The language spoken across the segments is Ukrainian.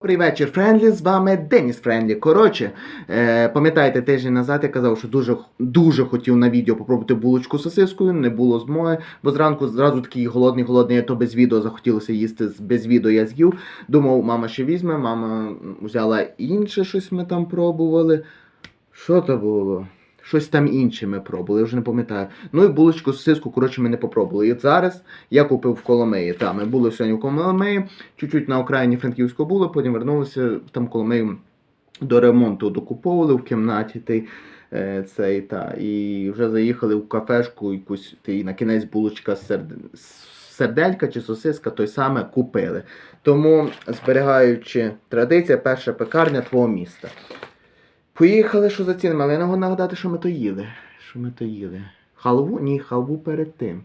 Добрий вечір, Френдлі, з вами Деніс Френдлі. Коротше, е, пам'ятаєте, тиждень назад я казав, що дуже, дуже хотів на відео попробувати булочку з сосискою, не було змоги, бо зранку зразу такий голодний, голодний, а то без відео захотілося їсти, без відео я з'їв. Думав, мама ще візьме, мама взяла інше щось ми там пробували. Що то було? Щось там інше ми пробували, я вже не пам'ятаю. Ну і булочку з сосиску, коротше, ми не попробували. І зараз я купив в Коломиї. Там ми були сьогодні в Коломиї, чуть-чуть на окраїні Франківського були, потім вернулися там Коломиї до ремонту докуповували в кімнаті той, е, цей та і вже заїхали в кафешку якусь ти, на кінець булочка серд... серделька чи сосиска той саме купили. Тому, зберігаючи традиція, перша пекарня твого міста. Поїхали, що за цінами, але нагадати, що ми то їли. Що ми то їли? Халву? Ні, халву перед тим.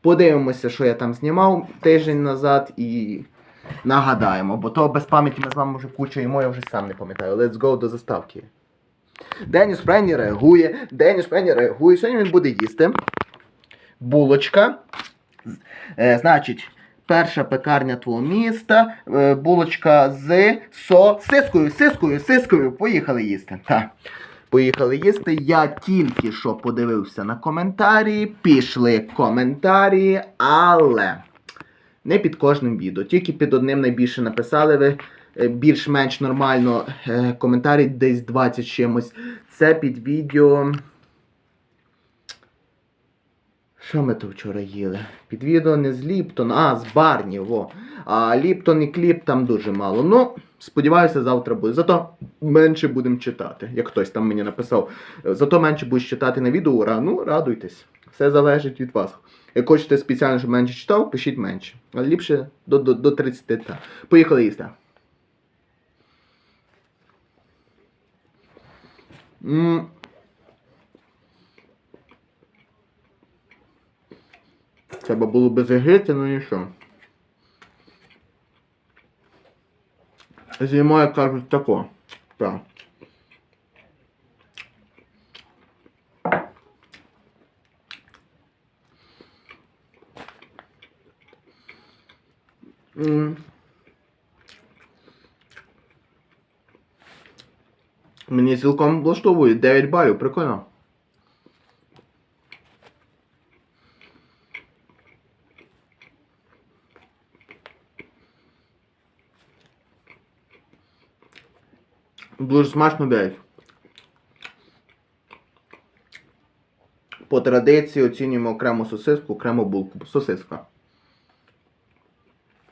Подивимося, що я там знімав тиждень назад і нагадаємо, бо то без пам'яті ми з вами вже куча і я вже сам не пам'ятаю. Let's go до заставки. Деніс Прені реагує, Деніс Прені реагує. Сьогодні він буде їсти. Булочка. Е, значить, перша пекарня твого міста. Е, булочка з сосискою, сискою, сискою. сискою. Поїхали їсти. Так. Поїхали їсти. Я тільки що подивився на коментарі. Пішли коментарі, але не під кожним відео. Тільки під одним найбільше написали ви е, більш-менш нормально е, коментарі, десь 20 чимось. Це під відео. Що ми то вчора їли? Під відео не з Ліптон, а з Барні, во. А Ліптон і кліп там дуже мало. Ну, сподіваюся, завтра буде. Зато менше будемо читати, як хтось там мені написав. Зато менше будеш читати на відео, ну, радуйтесь. Все залежить від вас. Як хочете спеціально, щоб менше читав, пишіть менше. Але ліпше до, до, до 30. Та. Поїхали їсти. М. Треба було би загріти, ну нічого. Зимою, як кажуть, тако. Так. Мені цілком влаштовує 9 балів, прикольно. Дуже смачно 9. По традиції оцінюємо окрему сосиску, окрему булку. Сосиска.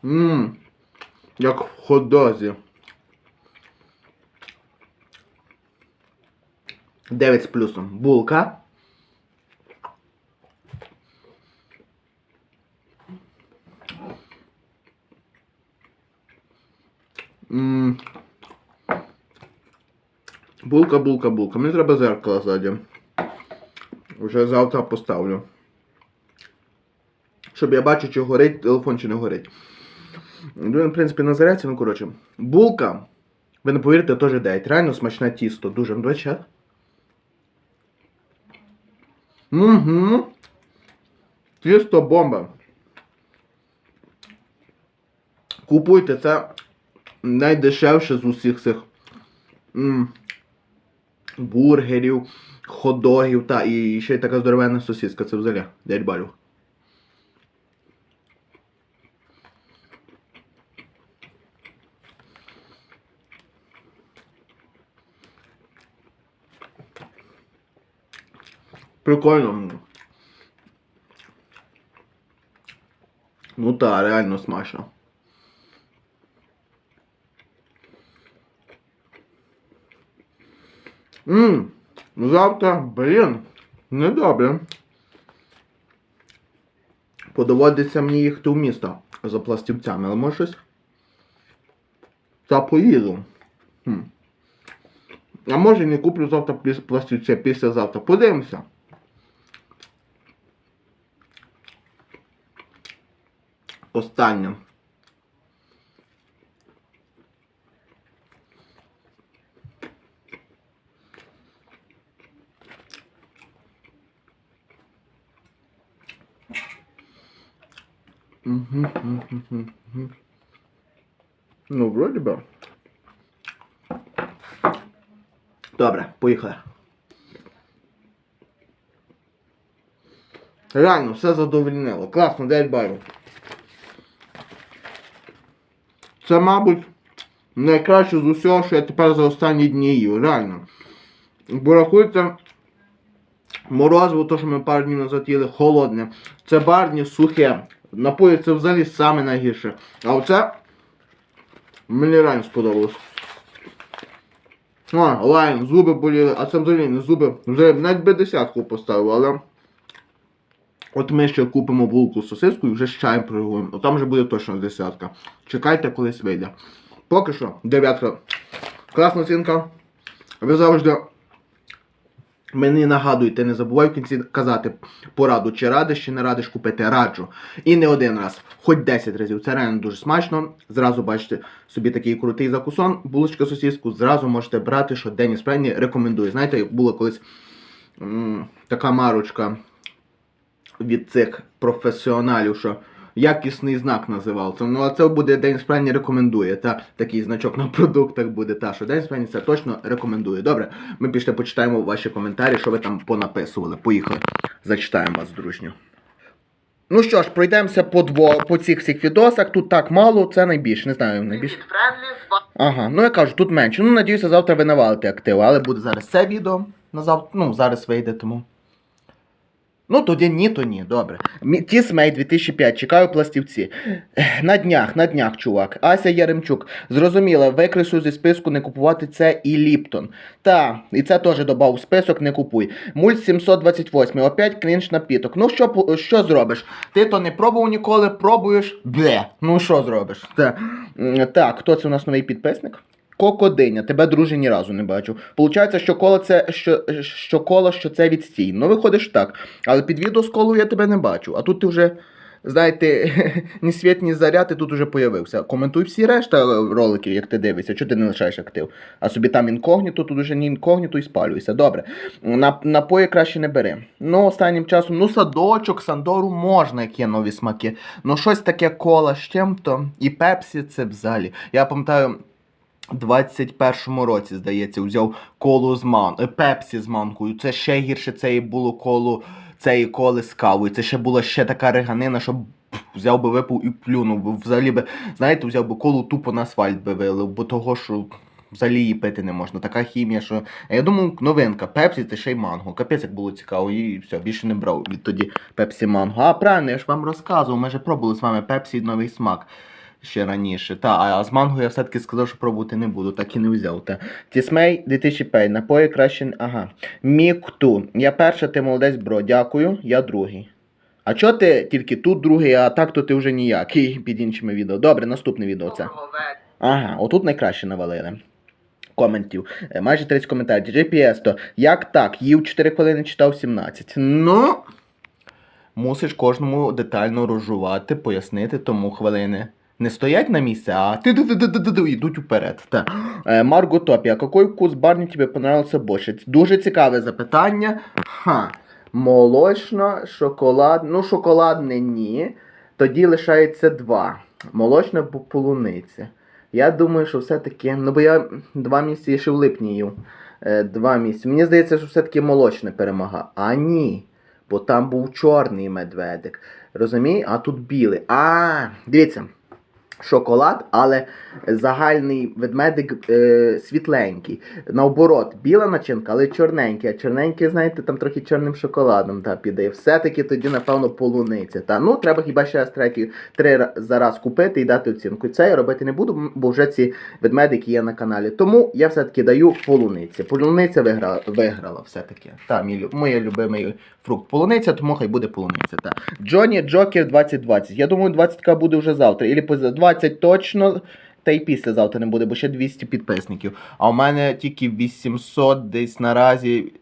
Ммм, як в ходозі. 9 з плюсом. Булка. Ммм. Булка, булка, булка. Мені треба зеркало ззаді. Вже завтра поставлю. Щоб я бачу, чи горить телефон, чи не горить. Ну, в принципі, на зарядці, ну коротше. Булка. Ви не повірите, теж 9. Реально смачне тісто. Дуже. Ну. Угу. Тісто бомба. Купуйте це найдешевше з усіх цих м, бургерів, хот-догів та і ще й така здоровенна сосиска. Це взагалі 9 балів. Прикольно. Ну та, реально смачно. Ммм, завтра, блін, недобре. Подоводиться мені їхати в місто за пластівцями, але може щось. Та поїду. А може не куплю завтра пластівці, післязавтра. Подивимося. Останнє. Ну, вроде бы. Добре, поїхали. Реально, все задовольнило. Класно, 9 балів. Це, мабуть, найкраще з усього, що я тепер за останні дні їв. Реально. Бо рахуйте, морозиво, то, що ми пару днів назад їли, холодне. Це барні, сухе. Напої це взагалі саме найгірше. А оце мені реально сподобалось. А, лайн, зуби боліли, а це взагалі не зуби. Взагалі навіть би десятку поставив, але. От ми ще купимо булку з сосискою і вже з чаєм приготуємо. От там вже буде точно десятка. Чекайте, колись вийде. Поки що, дев'ятка. Класна оцінка. Ви завжди мені нагадуєте, не забувай в кінці казати пораду, чи радиш, чи не радиш купити. Раджу. І не один раз, хоч 10 разів. Це реально дуже смачно. Зразу бачите собі такий крутий закусон, булочка сосиску, зразу можете брати, що Деніс Френні рекомендує. Знаєте, була колись м, така марочка від цих професіоналів, що якісний знак називався. Ну, а це буде День Спрені рекомендує. Та такий значок на продуктах буде. Та що День Спрені це точно рекомендує. Добре, ми пішли почитаємо ваші коментарі, що ви там понаписували. Поїхали. Зачитаємо вас, дружньо. Ну що ж, пройдемося по дво, по цих всіх відосах. Тут так мало, це найбільше. Не знаю, найбільше. Ага, ну я кажу, тут менше. Ну, надіюся, завтра ви навалите активу, але буде зараз це відео. На завтра, ну, зараз вийде тому. Ну, тоді ні, то ні, добре. Тісмей 2005, чекаю пластівці. На днях, на днях, чувак. Ася Яремчук. Зрозуміла, викреслю зі списку не купувати це і Ліптон. Та, і це теж додав у список, не купуй. Мульт 728, опять крінж напіток. Ну що, що зробиш? Ти то не пробував ніколи, пробуєш. Бле. Ну що зробиш? Та. Так, хто це у нас новий підписник? Кокодиня, тебе друже ні разу не бачу. Получається, що коло це що, що коло, що це відстій. Ну, виходиш так. Але під відео з колою я тебе не бачу. А тут ти вже, знаєте, ні світ, ні заряд, ти тут уже появився. Коментуй всі решта роликів, як ти дивишся, чого ти не лишаєш актив. А собі там інкогніто, тут уже не інкогніто і спалюйся. Добре. На, напої краще не бери. Ну, останнім часом, ну, садочок, Сандору можна, як є нові смаки. Ну, щось таке кола з чим-то. І пепсі це взагалі. Я пам'ятаю. У 21-му році, здається, взяв колу з ман... е, пепсі з манкою. Це ще гірше це і було коло цієї коли з кавою. Це ще була ще така реганина, що взяв би випив і плюнув. би. Взагалі би, знаєте, взяв би колу тупо на асфальт би вилив, бо того, що взагалі її пити не можна. Така хімія, що. Я думаю, новинка, пепсі це ще й манго. Капець як було цікаво, і все, більше не брав відтоді пепсі манго. А правильно, я ж вам розказував, ми вже пробували з вами пепсі новий смак ще раніше. Та, а з манго я все-таки сказав, що пробувати не буду, так і не взяв. Та. Тісмей 2005, напої краще. Ага. Мікту. Я перша, ти молодець, бро. Дякую, я другий. А чого ти тільки тут другий, а так то ти вже ніякий під іншими відео. Добре, наступне відео це. Ага, отут найкраще навалили. Коментів. Е, Майже 30 коментарів. GPS то. Як так? Їв 4 хвилини, читав 17. Ну. Мусиш кожному детально розжувати, пояснити, тому хвилини. Не стоять на місці, а ти йдуть вперед. Е, Марго Топі, а який вкус барні тобі понравився більше? Дуже цікаве запитання. Ха. Молочно, шоколад. Ну, шоколадне ні. Тоді лишається два. Молочна по полуниці. Я думаю, що все-таки. Ну, бо я два місяці ще в липні їв. Е, два місяці. Мені здається, що все-таки молочне перемагає. А ні. Бо там був чорний медведик. Розумієш? А тут білий. А, дивіться. Шоколад, але загальний ведмедик е, світленький. Наоборот, біла начинка, але чорненький. А чорненький, знаєте, там трохи чорним шоколадом та піде. Все-таки тоді, напевно, полуниця. Та ну треба хіба ще раз треки три за раз купити і дати оцінку. Це я робити не буду, бо вже ці ведмедики є на каналі. Тому я все-таки даю полуниці. Полуниця виграла, виграла все-таки. Та, мій, моє любимий фрукт полуниця, тому хай буде полуниця. Та. Джоні Джокер 2020. Я думаю, 20к буде вже завтра. Ілі поза 20 точно. Та й післязавтра не буде, бо ще 200 підписників. А у мене тільки 800 десь наразі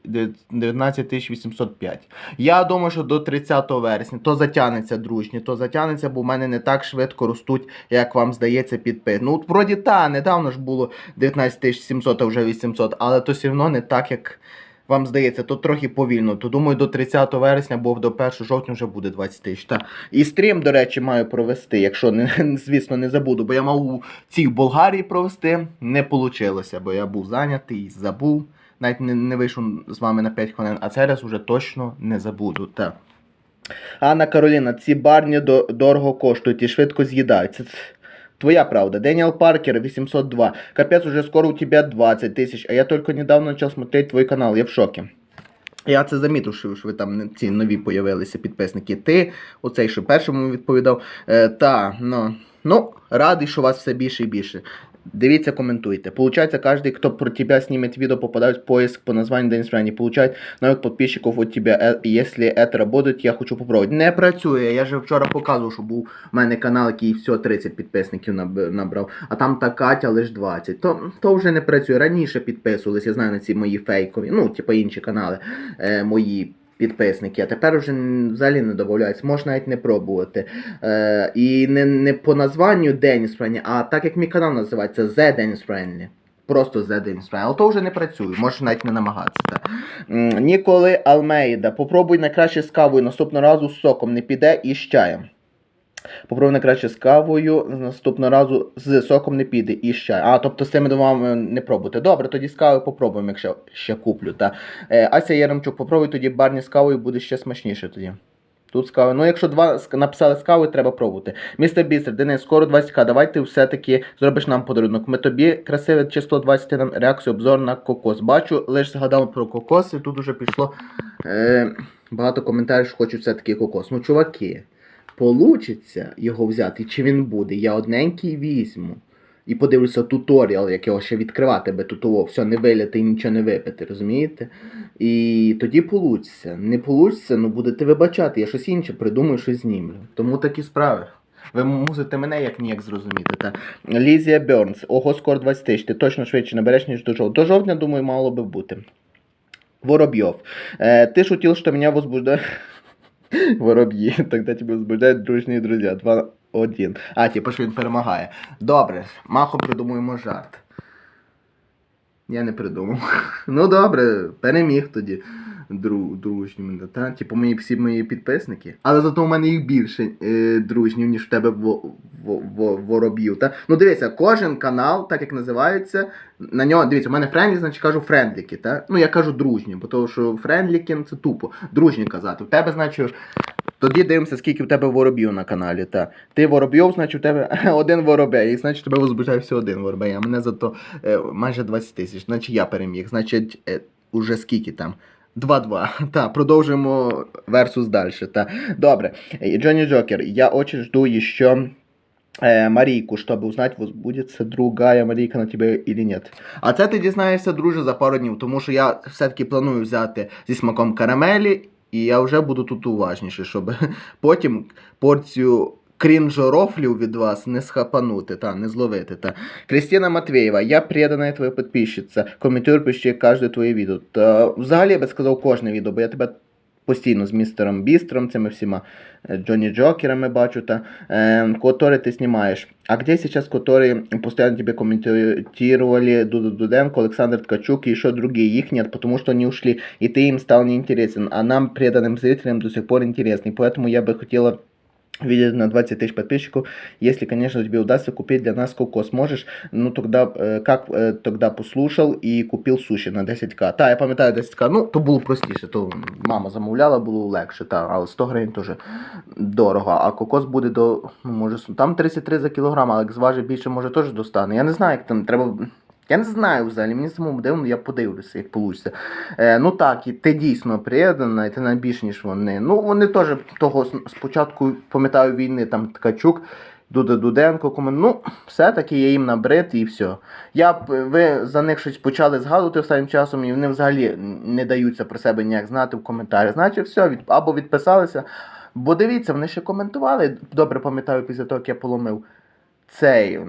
19 805. Я думаю, що до 30 вересня то затягнеться дружні, то затягнеться, бо в мене не так швидко ростуть, як вам здається, підпис. Ну, вроді та, недавно ж було 19 700, а вже 800, але то все одно не так, як вам здається, то трохи повільно. То думаю, до 30 вересня, бо до 1 жовтня вже буде 20 тисяч. Та. І стрім, до речі, маю провести, якщо не, звісно, не забуду. Бо я мав у цій Болгарії провести, не вийшло, бо я був зайнятий, забув. навіть не, не вийшов з вами на 5 хвилин, а цей раз уже точно не забуду. Так. Анна Кароліна, ці барні до, дорого коштують і швидко з'їдають. Твоя правда. Дэниел Паркер 802. Капець, уже скоро у тебе 20 тисяч, а я только недавно почав смотреть твій канал, я в шокі. Я це замітив, що ви там ці нові появилися підписники. Ти, оцей, що першому відповідав. Е, та, ну, ну, радий, що вас все більше і більше. Дивіться, коментуйте. Получается, каждый, кто про тебя снимет видео, попадает в поиск по названию Денис Френни, получает новых подписчиков от тебя. Э, Если это работает, я хочу попробовать. Не працює. Я же вчора показував, що був у мене канал, який все 30 підписників наб- набрав, а там та Катя лише 20. То, то вже не працює. Раніше підписувались, я знаю на ці мої фейкові, ну, типу інші канали е, мої. Підписники, а тепер вже взагалі не додається, можна навіть не пробувати. Е, і не, не по названню Деніс Френлі, а так як мій канал називається The Dennis Friendly. Просто The Dennis Friendly. Але то вже не працює, можеш навіть не намагатися. Так. Ніколи Алмейда. Попробуй найкраще з кавою, наступного разу з соком не піде і з чаєм. Попробуй найкраще з кавою, наступного разу з соком не піде і чаєм. А, тобто з цими двома не пробуйте. Добре, тоді з кавою попробуємо, якщо ще куплю. Та. Е, Ася Яремчук, попробуй тоді барні з кавою, буде ще смачніше тоді. Тут з. Ну, якщо два написали з треба пробувати. Містер Бістер, Денис, скоро 20к. Давай ти все-таки зробиш нам подарунок. Ми тобі красиве число 20 ти нам реакцію, обзор на кокос. Бачу, лише згадав про кокос, і тут уже пішло е, багато коментарів, що хочуть все-таки кокос. Ну, чуваки, получиться його взяти, чи він буде? Я одненький візьму. І подивлюся туторіал, як його ще відкривати би тут, все, не виляти і нічого не випити, розумієте? І тоді получиться. Не получиться, ну будете вибачати, я щось інше придумаю, щось знімлю. Тому такі справи. Ви мусите мене як ніяк зрозуміти. Та. Лізія Бернс, ого, скоро 20 тисяч, ти точно швидше набереш, ніж до жовтня. До жовтня, думаю, мало би бути. Воробьев. Э, ты шутил, что меня возбуждает... Вороб'ї, тогда тебе возбуждають дружні друзі. 2-1. А, типу, що він перемагає. Добре, махо придумуємо жарт. Я не придумав. Ну добре, переміг тоді. Дру, дружні мене, та? Типу мої всі мої підписники. Але зато у мене їх більше е, дружнів, ніж в тебе во, во, во, вороб'їв. Та? Ну дивися, кожен канал, так як називається, на нього, дивіться, у мене френдлі, значить кажу френдліки, та? Ну я кажу дружні, бо тому що френдліки ну, це тупо. Дружні казати. У тебе, значить, тоді дивимося, скільки в тебе воробів на каналі. Та. Ти воробйов, значить у тебе один воробей, і значить тебе возбуждає все один воробей, а мене зато е, майже 20 тисяч. Значить я переміг. Значить, е, уже скільки там? 2-2. Та, продовжуємо версус далі. Та. Добре. Е, Джонні Джокер, я очень жду еще э, Марійку, щоб узнать, возбудиться другая Марійка на тебе или нет. А це ти дізнаєшся, друже, за пару днів, тому що я все-таки планую взяти зі смаком карамелі, і я вже буду тут уважніше, щоб потім порцію крінжорофлів від вас не схапанути, та, не зловити. Та. Кристина Матвеєва, я предана твоя підписчиця, коментуй почти кожне твоє відео. Та, взагалі я би сказав кожне відео, бо я тебе постійно з містером Бістром, цими всіма е, Джонні Джокерами бачу, та, е, которые ты снимаешь. А где сейчас, которые постоянно тебе комментировали Дуда Дуденко, Александр Ткачук и еще другие? Их нет, потому что они ушли, и ты им стал неинтересен, а нам, преданным зрителям, до сих пор интересный. Поэтому я бы хотела видеть на 20 тысяч подписчиков. Если, конечно, тебе удастся купить для нас кокос, можешь, ну тогда, э, как э, тогда послушал і купив суші на 10к. Та, я пам'ятаю 10к, ну то було простіше, то мама замовляла, було легше, та, але 100 гривень теж дорого. А кокос буде до, ну, може, там 33 за кілограм, але як зважить більше, може теж достане. Я не знаю, як там треба. я не знаю взагалі, мені самому дивно, я подивлюся, як вийде. Е, ну так, і ти дійсно приєднана, і ти найбільш, ніж вони. Ну, вони теж того спочатку, пам'ятаю, війни, там Ткачук, Дуда Дуденко, комент... ну, все-таки я їм набрид і все. Я ви за них щось почали згадувати останнім часом, і вони взагалі не даються про себе ніяк знати в коментарях. Значить, все, від... або відписалися. Бо дивіться, вони ще коментували, добре пам'ятаю, після того, як я поломив цей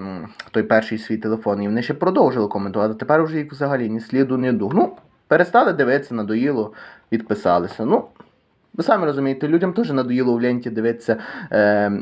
той перший свій телефон, і вони ще продовжили коментувати. Тепер вже їх взагалі ні сліду, ні дух. Ну, перестали дивитися, надоїло, відписалися. Ну, ви самі розумієте, людям теж надоїло в ленті дивитися. Е,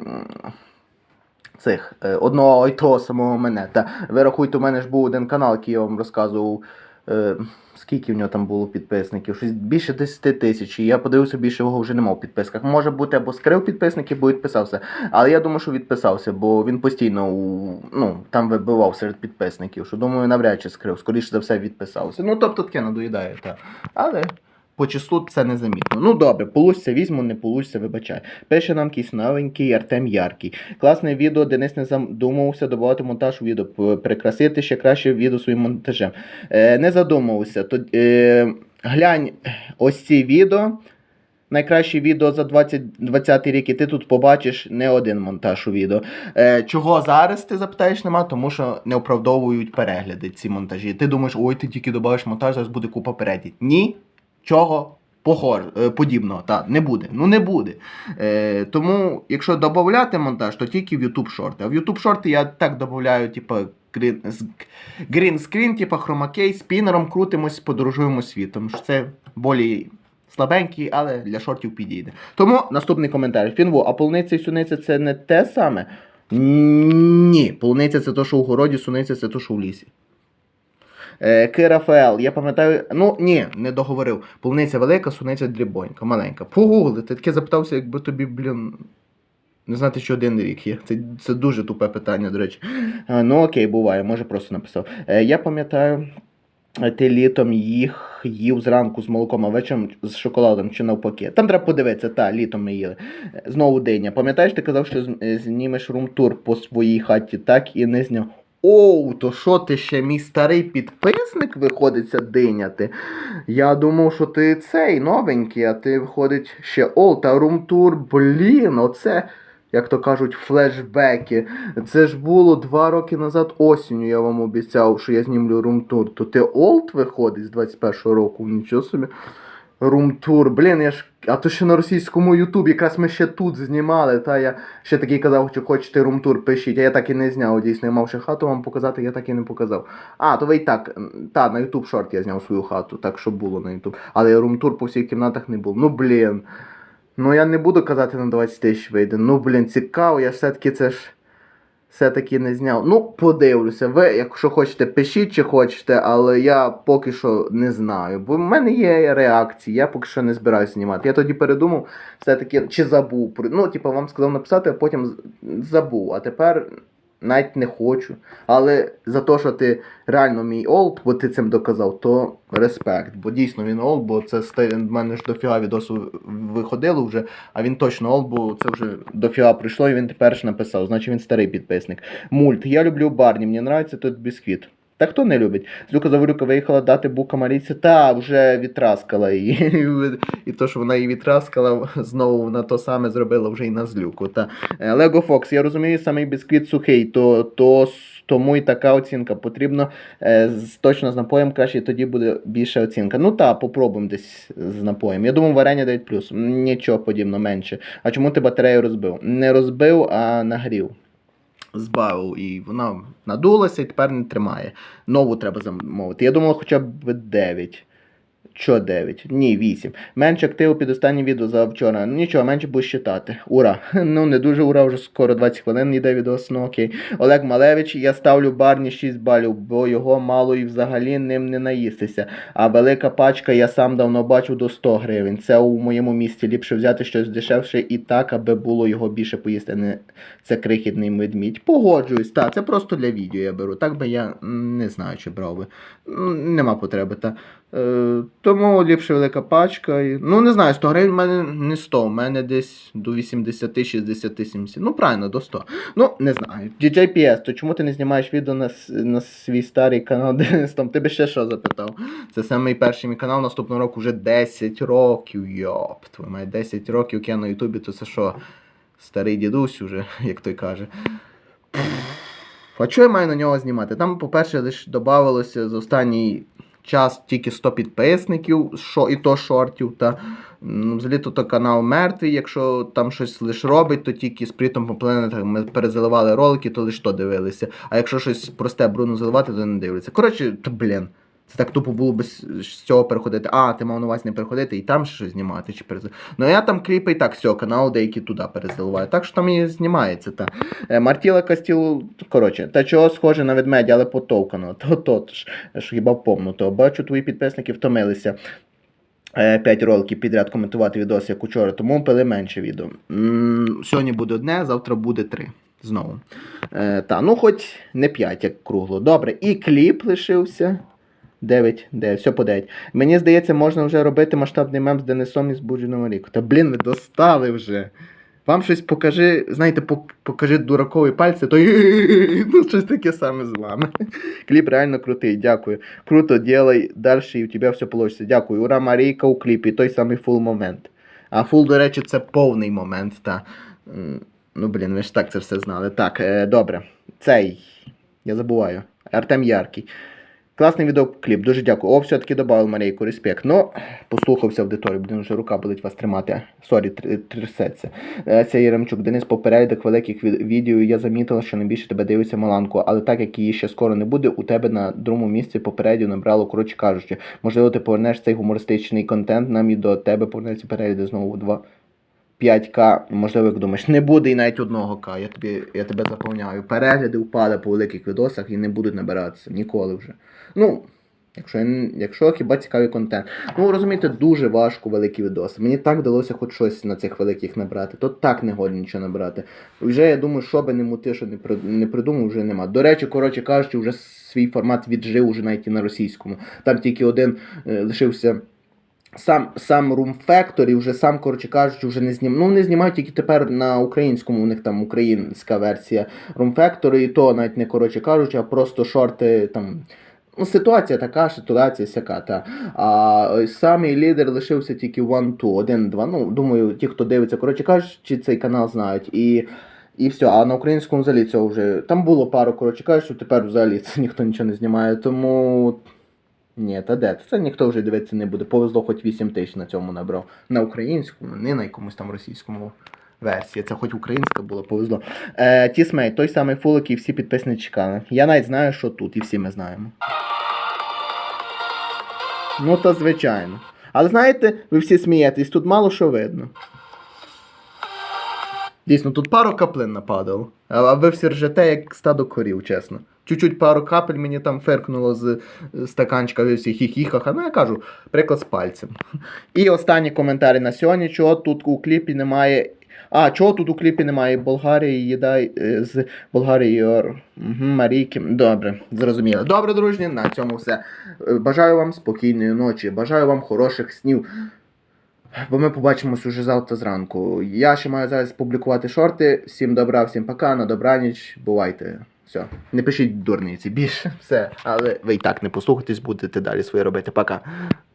Цих е, одного і того самого мене. Та ви рахуйте, у мене ж був один канал, який я вам розказував Е, скільки в нього там було підписників? Щось більше 10 тисяч. Я подивився, більше його вже немає в підписках. Може бути або скрив підписників, бо відписався. Але я думаю, що відписався, бо він постійно у, ну, там вибивав серед підписників. Що думаю, навряд чи скрив. Скоріше за все, відписався. Ну, тобто таке надоїдає, так. Але. По числу це незамітно. Ну добре, получиться візьму, не получиться, вибачай. Пише нам якийсь новенький Артем Яркий. Класне відео, Денис не задумувався додавати монтаж у відео, прикрасити ще краще відео своїм монтажем. Е, не задумувався. То, е, глянь ось ці відео. Найкраще відео за 2020 рік, і ти тут побачиш не один монтаж у відео. Е, чого зараз ти запитаєш нема? Тому що не оправдовують перегляди ці монтажі. Ти думаєш, ой, ти тільки додавиш монтаж, зараз буде купа переглядів. Ні, чого е, подібного. Та, не буде. Ну не буде. Е, тому, якщо додати монтаж, то тільки в YouTube шорти. А в YouTube шорти я так додаю, типу, грін, з- скрін, типу хромакей, спінером крутимось, подорожуємо світом. Це болі слабенький, але для шортів підійде. Тому наступний коментар. Фінву, а полуниця і суниця це не те саме? Ні, полуниця це то, що у городі, суниця це то, що у лісі. Е, Кирафаел, я пам'ятаю, ну ні, не договорив. Полуниця велика, суниця дрібонька, маленька. Погугли, ти таке запитався, якби тобі, блін. Не знати, що один рік є. Це, це дуже тупе питання, до речі. Ну окей, буває, може просто написав. Е, я пам'ятаю, е, ти літом їх їв зранку з молоком, а вечором з шоколадом чи навпаки. Там треба подивитися, та, літом ми їли. Е, Знову диня. Пам'ятаєш, ти казав, що е, знімеш румтур по своїй хаті, так і не зняв. Оу, то що ти ще мій старий підписник виходиться диняти? Я думав, що ти цей новенький, а ти виходить ще Ол та румтур. Блін, оце, як то кажуть, флешбеки. Це ж було два роки назад осінню, я вам обіцяв, що я знімлю румтур. То ти Олд виходить з 21-го року, нічого собі. Румтур, блін, я ж. А то ще на російському Ютубі, якраз ми ще тут знімали, та я ще такий казав, що хочете румтур, пишіть, а я так і не зняв. Дійсно, я мав ще хату вам показати, я так і не показав. А, то ви і так, та, на Ютуб шорт я зняв свою хату, так що було на Ютуб. Але румтур по всіх кімнатах не був. Ну блін. Ну я не буду казати на 20 тисяч вийде. Ну блін, цікаво, я ж все-таки це ж. Все-таки не зняв. Ну, подивлюся. Ви, якщо хочете, пишіть чи хочете, але я поки що не знаю. Бо в мене є реакції, я поки що не збираюся знімати. Я тоді передумав, все-таки чи забув. Ну, типу, вам сказав написати, а потім забув. А тепер навіть не хочу. Але за те, що ти реально мій олд, бо ти цим доказав, то респект. Бо дійсно він олд, бо це в мене ж дофіга відосу виходило вже, а він точно олд, бо це вже дофіга прийшло, і він тепер ж написав. Значить він старий підписник. Мульт. Я люблю барні, мені нравиться тут бісквіт. Та хто не любить? Злюка Заворюка виїхала дати бука Маріці, та вже відраскала її. І то, що вона її відраскала, знову вона то саме зробила вже і на злюку. Е, Лего Фокс, я розумію, самий бісквіт сухий, то, то тому і така оцінка. Потрібно е, точно з напоєм краще, тоді буде більша оцінка. Ну та, попробуємо десь з напоєм. Я думаю, варення 9 М, Нічого подібно, менше. А чому ти батарею розбив? Не розбив, а нагрів. Збавив, і вона надулася і тепер не тримає. Нову треба замовити. Я думала, хоча б 9. Що 9? Ні, 8. Менше активу під останнє відео за вчора. Нічого, менше будеш читати. Ура! Ну не дуже ура, вже скоро 20 хвилин йде відос, ну окей. Олег Малевич, я ставлю барні 6 балів, бо його мало і взагалі ним не наїстися. А велика пачка я сам давно бачу до 100 гривень. Це у моєму місті ліпше взяти щось дешевше і так, аби було його більше поїсти. Не це крихітний медмідь. Погоджуюсь, так, це просто для відео я беру. Так би я не знаю, чи брав би. Нема потреби, та. Е, тому ліпше велика пачка. Ну, не знаю, 100 гривень в мене не 100, в мене десь до 80, 60, 70. Ну, правильно, до 100. Ну, не знаю. DJPS, то чому ти не знімаєш відео на, на свій старий канал Денис Том? Ти би ще що запитав? Це саме перший мій канал, наступного року вже 10 років. Йоп, твою мать, 10 років як я на Ютубі, то це що? Старий дідусь уже, як той каже. А що я маю на нього знімати? Там, по-перше, лише додавалося за останній час тільки 100 підписників, що і то шортів. Та ну, взагалі то, канал мертвий. Якщо там щось лише робить, то тільки з притом поплинетах ми перезаливали ролики, то лише то дивилися. А якщо щось просте бруно заливати, то не дивляться. Коротше, то блін. Це так тупо було без з цього переходити. А, ти мав на увазі не переходити і там щось знімати чи перез... Ну я там кліпи і так все, канал деякі туди перезаливаю. Так що там і знімається. Та. Е, Мартіла Кастіл, коротше, та чого схоже на ведмедя, але потовкано. То то ж, ж хіба помну, то бачу, твої підписники втомилися. 5 роликів підряд коментувати відоси, як учора, тому пили менше відео. Сьогодні буде одне, завтра буде три. Знову. Е, та, ну хоч не 5, як кругло. Добре, і кліп лишився. 9, 9, все по 9. Мені здається, можна вже робити масштабний мем з Денисом із Будженого ріку. Та блін, ви достали вже. Вам щось покажи, знаєте, покажи дуракові пальці, то ну, щось таке саме з вами. Кліп реально крутий, дякую. Круто, делай далі, і у тебе все вийде. Дякую. Ура, Марійка у кліпі, той самий фул момент. А фул, до речі, це повний момент, та. Ну, блін, ви ж так це все знали. Так, е, добре. Цей. Я забуваю. Артем Яркий. Класний відеокліп, дуже дякую. О, все-таки додав Марійку, респект. Ну, послухався аудиторію, блін, вже рука болить вас тримати. Сорі, тр- трясеться. Е, Це Єремчук. Денис по великих відео я замітила, що найбільше тебе дивиться Маланку, але так як її ще скоро не буде, у тебе на другому місці попередньо набрало, коротше кажучи. Можливо, ти повернеш цей гумористичний контент, нам і до тебе повернеться перегляди знову два. 5К, можливо, як думаєш, не буде і навіть одного К. Я тобі я тебе заповняю. Перегляди впаде по великих відосах і не будуть набиратися ніколи вже. Ну, якщо, якщо хіба цікавий контент. Ну, розумієте, дуже важко великі відоси. Мені так вдалося хоч щось на цих великих набрати, то так не годно нічого набрати. Вже я думаю, що би не мути, що не, при- не придумав, вже нема. До речі, коротше кажучи, вже свій формат віджив уже навіть і на російському. Там тільки один е, лишився. Сам сам Room Factory вже сам, коротше кажучи, вже не знім. Ну, не знімають тільки тепер на українському, у них там українська версія Room Factory, і то навіть не коротше кажучи, а просто шорти там. Ну, ситуація така, ситуація сяка. Та. А самий лідер лишився тільки One Two, один, два. Ну, думаю, ті, хто дивиться, коротше кажучи, цей канал знають. І, і все. А на українському взагалі цього вже. Там було пару, коротше кажучи, тепер взагалі це ніхто нічого не знімає. Тому. Ні, та де? Це ніхто вже дивитися не буде. Повезло хоч 8 тисяч на цьому набрав. На українському, не на якомусь там російському версії. Це хоч українська була, повезло. Е, Тісмей, той самий фул, який всі підписники чекали. Я навіть знаю, що тут, і всі ми знаємо. Ну, то звичайно. Але знаєте, ви всі смієтесь, тут мало що видно. Дійсно, тут пару каплин нападало. А ви всі ржете, як стадо корів, чесно. Чуть-чуть пару капель мені там феркнуло з стаканчика, ви всі хі-хі-ха-ха. Ну, я кажу, приклад з пальцем. І останні коментарі на сьогодні. Чого тут у кліпі немає. А, чого тут у кліпі немає Болгарії, їда е, з Болгарії Угу, Марійки. Добре, зрозуміло. Добре, дружні, на цьому все. Е, Бажаю вам спокійної ночі, бажаю вам хороших снів. Бо ми побачимось уже завтра зранку. Я ще маю зараз публікувати шорти. Всім добра, всім пока, на добраніч, бувайте. Все. Не пишіть дурниці більше. Все. Але ви і так не послухайтесь, будете далі своє робити. Пока.